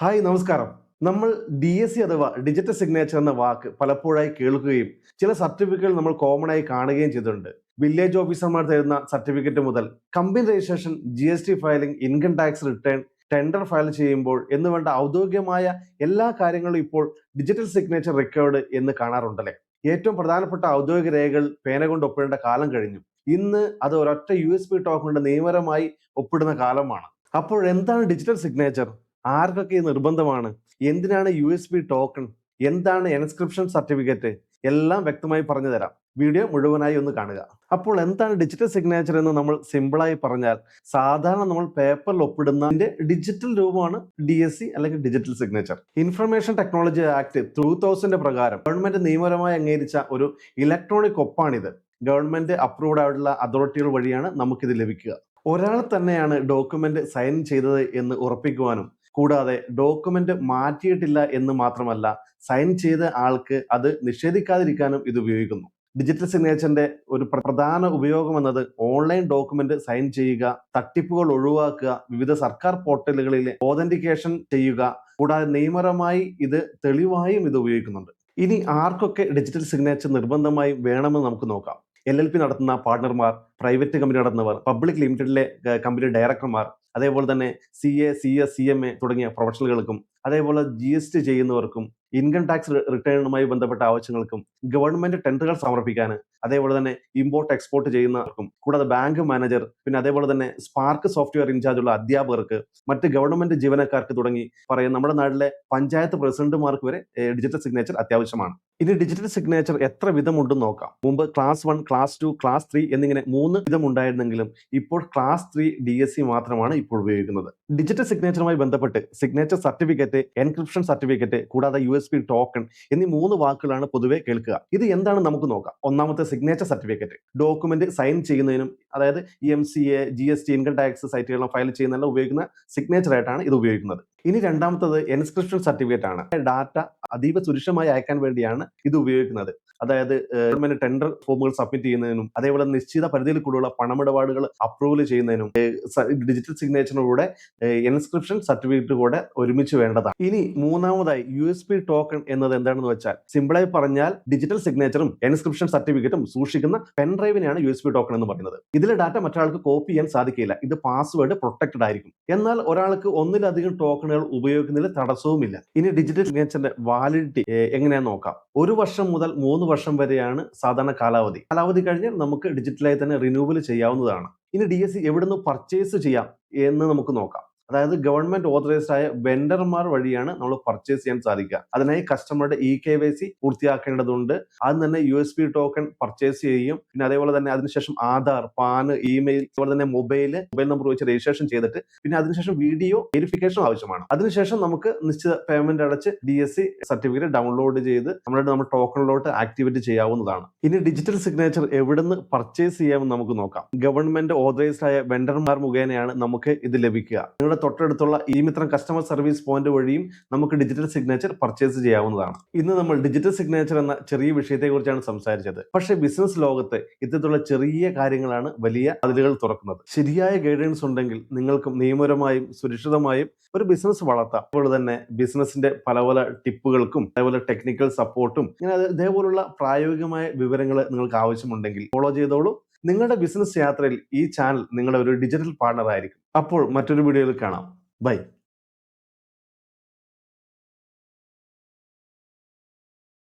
Hi നമസ്കാരം. നമ്മൾ D S C അഥവാ ഡിജിറ്റൽ സിഗ്നേച്ചർ എന്ന വാക്ക് പലപ്പോഴായി കേൾക്കുകയും ചില സർട്ടിഫിക്കറ്റുകൾ നമ്മൾ കോമൺ ആയി കാണുകയും ചെയ്തിട്ടുണ്ട്. വില്ലേജ് ഓഫീസർമാർ തരുന്ന സർട്ടിഫിക്കറ്റ് മുതൽ company registration G S T filing income tax return tender file ചെയ്യുമ്പോൾ എന്ന് വേണ്ട ഔദ്യോഗികമായ എല്ലാ കാര്യങ്ങളും ഇപ്പോൾ ഡിജിറ്റൽ സിഗ്നേച്ചർ റെക്കോർഡ് എന്ന് കാണാറുണ്ടല്ലേ? ഏറ്റവും പ്രധാനപ്പെട്ട ഔദ്യോഗിക രേഖകൾ പേന കൊണ്ട് ഒപ്പിടേണ്ട കാലം കഴിഞ്ഞു. ഇന്ന് അത് ഒരൊറ്റ യു എസ് പി ടോക്കൺ കൊണ്ട് നിയമപരമായി ഒപ്പിടുന്ന കാലമാണ്. അപ്പോൾ എന്താണ് ഡിജിറ്റൽ സിഗ്നേച്ചർ ആർക്കൊക്കെ ഈ നിർബന്ധമാണ്? എന്തിനാണ് യു എസ് ബി ടോക്കൺ എന്താണ് എൻസ്ക്രിപ്ഷൻ സർട്ടിഫിക്കറ്റ്? എല്ലാം വ്യക്തമായി പറഞ്ഞു തരാം. വീഡിയോ മുഴുവനായി ഒന്ന് കാണുക. അപ്പോൾ എന്താണ് ഡിജിറ്റൽ സിഗ്നേച്ചർ എന്ന് നമ്മൾ സിമ്പിളായി പറഞ്ഞാൽ സാധാരണ നമ്മൾ പേപ്പറിൽ ഒപ്പിടുന്നതിന്റെ ഡിജിറ്റൽ രൂപമാണ് ഡി എസ് സി അല്ലെങ്കിൽ digital signature information technology act two thousand പ്രകാരം ഗവൺമെന്റ് നിയമപരമായി അംഗീകരിച്ച ഒരു ഇലക്ട്രോണിക് ഒപ്പാണിത്. ഗവൺമെന്റ് അപ്രൂവ്ഡ് ആയിട്ടുള്ള അതോറിറ്റികൾ വഴിയാണ് നമുക്കിത് ലഭിക്കുക. ഒരാൾ തന്നെയാണ് ഡോക്യുമെന്റ് സൈൻ ചെയ്തത് എന്ന് ഉറപ്പിക്കുവാനും കൂടാതെ ഡോക്യുമെന്റ് മാറ്റിയിട്ടില്ല എന്ന് മാത്രമല്ല സൈൻ ചെയ്ത ആൾക്ക് അത് നിഷേധിക്കാതിരിക്കാനും ഇത് ഉപയോഗിക്കുന്നു. ഡിജിറ്റൽ സിഗ്നേച്ചറിന്റെ ഒരു പ്രധാന ഉപയോഗം എന്നത് ഓൺലൈൻ ഡോക്യുമെന്റ് സൈൻ ചെയ്യുക തട്ടിപ്പുകൾ ഒഴിവാക്കുക വിവിധ സർക്കാർ പോർട്ടലുകളിൽ ഓതന്റിക്കേഷൻ ചെയ്യുക കൂടാതെ നിയമപരമായി ഇത് തെളിവായും ഇത് ഉപയോഗിക്കുന്നുണ്ട്. ഇനി ആർക്കൊക്കെ ഡിജിറ്റൽ സിഗ്നേച്ചർ നിർബന്ധമായും വേണമെന്ന് നമുക്ക് നോക്കാം. എൽ എൽ പി നടത്തുന്ന പാർട്ണർമാർ പ്രൈവറ്റ് കമ്പനി നടത്തുന്നവർ പബ്ലിക് ലിമിറ്റഡിലെ കമ്പനി ഡയറക്ടർമാർ അതേപോലെ തന്നെ C A C S C M A തുടങ്ങിയ പ്രൊഫഷണലുകൾക്കും അതേപോലെ ജി എസ് ടി ചെയ്യുന്നവർക്കും ഇൻകം ടാക്സ് റിട്ടേണുമായി ബന്ധപ്പെട്ട ആവശ്യങ്ങൾക്കും ഗവൺമെന്റ് ടെൻഡറുകൾ സമർപ്പിക്കാൻ അതേപോലെ തന്നെ ഇമ്പോർട്ട് എക്സ്പോർട്ട് ചെയ്യുന്നവർക്കും കൂടാതെ ബാങ്ക് മാനേജർ പിന്നെ അതേപോലെ തന്നെ സ്പാർക്ക് സോഫ്റ്റ്വെയർ ഇൻചാർജ് ഉള്ള അധ്യാപകർക്ക് മറ്റ് ഗവൺമെന്റ് ജീവനക്കാർക്ക് തുടങ്ങി പറയും നമ്മുടെ നാട്ടിലെ പഞ്ചായത്ത് പ്രസിഡന്റുമാർക്ക് വരെ ഡിജിറ്റൽ സിഗ്നേച്ചർ അത്യാവശ്യമാണ്. ഇനി ഡിജിറ്റൽ സിഗ്നേച്ചർ എത്ര വിധമുണ്ടെന്ന് നോക്കാം. മുമ്പ് class one class two class three എന്നിങ്ങനെ മൂന്ന് വിധം ഉണ്ടായിരുന്നെങ്കിലും ഇപ്പോൾ ക്ലാസ് ത്രീ ഡി മാത്രമാണ് ഇപ്പോൾ ഉപയോഗിക്കുന്നത്. ഡിജിറ്റൽ സിഗ്നേച്ചറുമായി ബന്ധപ്പെട്ട് സിഗ്നേച്ചർ സർട്ടിഫിക്കറ്റ് എൻക്രിപ്ഷൻ സർട്ടിഫിക്കറ്റ് കൂടാതെ യു എസ് പി ടോക്കൺ എന്നീ മൂന്ന് വാക്കുകളാണ് പൊതുവെ കേൾക്കുക. ഇത് എന്താണ് നമുക്ക് നോക്കാം. ഒന്നാമത്തെ സിഗ്നേച്ചർ സർട്ടിഫിക്കറ്റ് ഡോക്യുമെന്റ് സൈൻ ചെയ്യുന്നതിനും അതായത് E M C A G S T income tax സൈറ്റുകളിലും file ചെയ്യുന്നതെല്ലാം ഉപയോഗിക്കുന്ന സിഗ്നേച്ചർ ആയിട്ടാണ് ഇത് ഉപയോഗിക്കുന്നത്. ഇനി രണ്ടാമത്തത് എൻസ്ക്രിപ്ഷൻ സർട്ടിഫിക്കറ്റ് ആണ്. ഡാറ്റ അതീവ സുരക്ഷമായി അയക്കാൻ വേണ്ടിയാണ് ഇത് ഉപയോഗിക്കുന്നത്. അതായത് ഗവൺമെന്റ് ടെൻഡർ ഫോമുകൾ സബ്മിറ്റ് ചെയ്യുന്നതിനും അതേപോലെ നിശ്ചിത പരിധിയിൽ കൂടുതലുള്ള പണമിടപാടുകൾ അപ്രൂവൽ ചെയ്യുന്നതിനും ഡിജിറ്റൽ സിഗ്നേച്ചറിലൂടെ എൻസ്ക്രിപ്ഷൻ സർട്ടിഫിക്കറ്റ് കൂടെ ഒരുമിച്ച് വേണ്ടതാണ്. ഇനി മൂന്നാമതായി യു എസ് പി ടോക്കൺ എന്നത് എന്താണെന്ന് വെച്ചാൽ സിമ്പിളായി പറഞ്ഞാൽ ഡിജിറ്റൽ സിഗ്നേച്ചറും എൻസ്ക്രിപ്ഷൻ സർട്ടിഫിക്കറ്റും സൂക്ഷിക്കുന്ന പെൻഡ്രൈവിനെയാണ് യു എസ് പി ടോക്കൺ എന്ന് പറയുന്നത്. ഇതിലെ ഡാറ്റ മറ്റൊരാൾക്ക് കോപ്പി ചെയ്യാൻ സാധിക്കില്ല ഇത് പാസ്വേഡ് പ്രൊട്ടക്റ്റഡ് ആയിരിക്കും. എന്നാൽ ഒരാൾക്ക് ഒന്നിലധികം ടോക്കണുകൾ ഉപയോഗിക്കുന്നതിൽ തടസ്സവുമില്ല. ഇനി ഡിജിറ്റൽ സിഗ്നേച്ചറിന്റെ വാലിഡിറ്റി എങ്ങനെയാണെന്ന് നോക്കാം. ഒരു വർഷം മുതൽ മൂന്ന് വർഷം വരെയാണ് സാധാരണ കാലാവധി. കാലാവധി കഴിഞ്ഞാൽ നമുക്ക് ഡിജിറ്റലായി തന്നെ റിന്യൂവൽ ചെയ്യാവുന്നതാണ്. ഇനി ഡി എസ് സി എവിടുന്ന് പർച്ചേസ് ചെയ്യാം എന്ന് നമുക്ക് നോക്കാം. അതായത് ഗവൺമെന്റ് ഓതറൈസ്ഡ് ആയ വെണ്ടർമാർ വഴിയാണ് നമ്മൾ പർച്ചേസ് ചെയ്യാൻ സാധിക്കുക. അതിനായി കസ്റ്റമറുടെ ഇ കെ വൈ സി പൂർത്തിയാക്കേണ്ടതുണ്ട്. ആദ്യം തന്നെ U S B token purchase ചെയ്യും. പിന്നെ അതേപോലെ തന്നെ അതിനുശേഷം ആധാർ പാന് ഇമെയിൽ അതുപോലെ തന്നെ മൊബൈൽ മൊബൈൽ നമ്പർ വെച്ച് രജിസ്ട്രേഷൻ ചെയ്തിട്ട് പിന്നെ അതിനുശേഷം വീഡിയോ വെരിഫിക്കേഷൻ ആവശ്യമാണ്. അതിനുശേഷം നമുക്ക് നിശ്ചിത പേയ്മെന്റ് അടച്ച് D S C certificate download ചെയ്ത് നമ്മുടെ നമ്മൾ ടോക്കണിലോട്ട് ആക്ടിവേറ്റ് ചെയ്യാവുന്നതാണ്. ഇനി ഡിജിറ്റൽ സിഗ്നേച്ചർ എവിടുന്ന് പർച്ചേസ് ചെയ്യാമെന്ന് നമുക്ക് നോക്കാം. ഗവൺമെന്റ് ഓതറൈസ്ഡ് ആയ വെണ്ടർമാർ മുഖേനയാണ് നമുക്ക് ഇത് ലഭിക്കുക. നിങ്ങളുടെ തൊട്ടടുത്തുള്ള ഈമിത്രം കസ്റ്റമർ സർവീസ് പോയിന്റ് വഴിയും നമുക്ക് ഡിജിറ്റൽ സിഗ്നേച്ചർ പർച്ചേസ് ചെയ്യാവുന്നതാണ്. ഇന്ന് നമ്മൾ ഡിജിറ്റൽ സിഗ്നേച്ചർ എന്ന ചെറിയ വിഷയത്തെക്കുറിച്ചാണ് സംസാരിച്ചത്. പക്ഷേ ബിസിനസ് ലോകത്ത് ഇത്തരത്തിലുള്ള ചെറിയ കാര്യങ്ങളാണ് വലിയ അതിലുകൾ തുറക്കുന്നത്. ശരിയായ ഗൈഡൻസ് ഉണ്ടെങ്കിൽ നിങ്ങൾക്ക് നിയമപരമായും സുരക്ഷിതമായും ഒരു ബിസിനസ് വളർത്താം. അതുപോലെ തന്നെ ബിസിനസിന്റെ പല പല ടിപ്പുകൾക്കും അതേപോലെ ടെക്നിക്കൽ സപ്പോർട്ടും ഇങ്ങനെ ഇതേപോലുള്ള പ്രായോഗികമായ വിവരങ്ങൾ നിങ്ങൾക്ക് ആവശ്യമുണ്ടെങ്കിൽ ഫോളോ ചെയ്തോളൂ. നിങ്ങളുടെ ബിസിനസ് യാത്രയിൽ ഈ ചാനൽ നിങ്ങളുടെ ഒരു ഡിജിറ്റൽ പാർട്ണർ ആയിരിക്കും അപ്പോൾ മറ്റൊരു വീഡിയോയിൽ കാണാം. ബൈ.